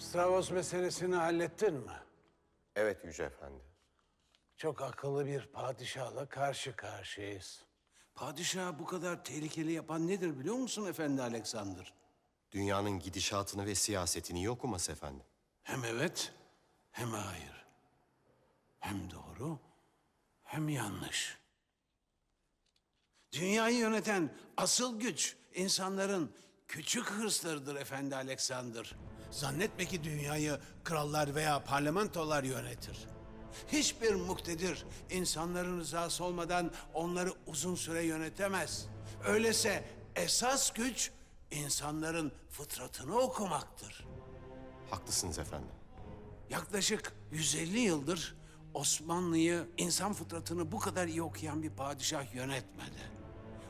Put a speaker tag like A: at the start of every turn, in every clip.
A: Stravos meselesini hallettin mi?
B: Evet Yüce Efendi.
A: Çok akıllı bir padişahla karşı karşıyayız.
C: Padişahı bu kadar tehlikeli yapan nedir biliyor musun Efendi Alexander?
B: Dünyanın gidişatını ve siyasetini iyi okuması efendim.
C: Hem evet hem hayır. Hem doğru hem yanlış. Dünyayı yöneten asıl güç insanların küçük hırslarıdır Efendi Alexander. Zannetme ki dünyayı krallar veya parlamentolar yönetir. Hiçbir muktedir insanların rızası olmadan onları uzun süre yönetemez. Öyleyse esas güç insanların fıtratını okumaktır.
B: Haklısınız efendim.
C: Yaklaşık 150 yıldır Osmanlı'yı insan fıtratını bu kadar iyi okuyan bir padişah yönetmedi.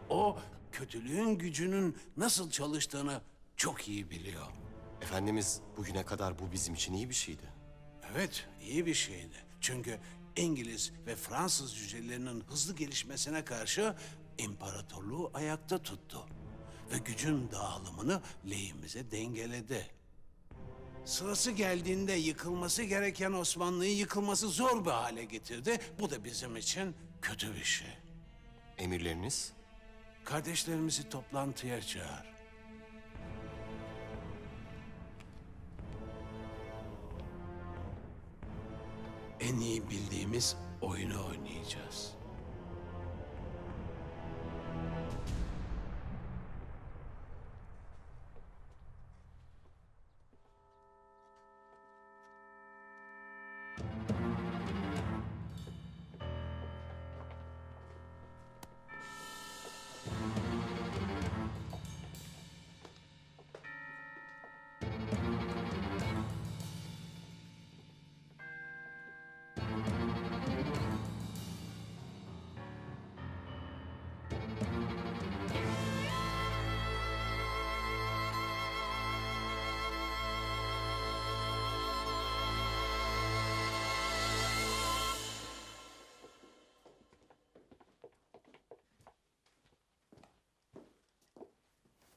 C: O kötülüğün gücünün nasıl çalıştığını çok iyi biliyor.
B: Efendimiz bugüne kadar bu bizim için iyi bir şeydi.
C: Evet, iyi bir şeydi. Çünkü İngiliz ve Fransız cücelerinin hızlı gelişmesine karşı imparatorluğu ayakta tuttu. Ve gücün dağılımını lehimize dengeledi. Sırası geldiğinde yıkılması gereken Osmanlı'yı yıkılması zor bir hale getirdi. Bu da bizim için kötü bir şey.
B: Emirleriniz?
C: Kardeşlerimizi toplantıya çağır. En iyi bildiğimiz oyunu oynayacağız.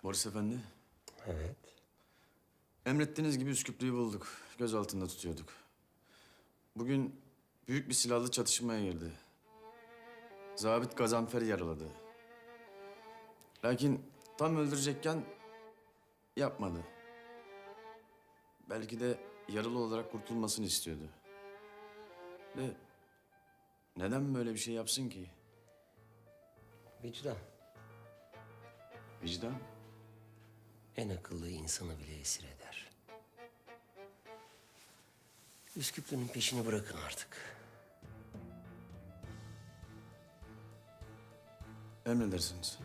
D: Boris Efendi,
B: Evet.
D: emrettiğiniz gibi Üsküplü'yü bulduk. Göz altında tutuyorduk. Bugün büyük bir silahlı çatışmaya girdi. Zabit Gazanfer'i yaraladı. Lakin tam öldürecekken yapmadı. Belki de yaralı olarak kurtulmasını istiyordu. Ve neden böyle bir şey yapsın ki?
E: Vicdan
D: Vicdan.
E: En akıllı insanı bile esir eder. Üsküplü'nün peşini bırakın artık.
D: Emredersiniz.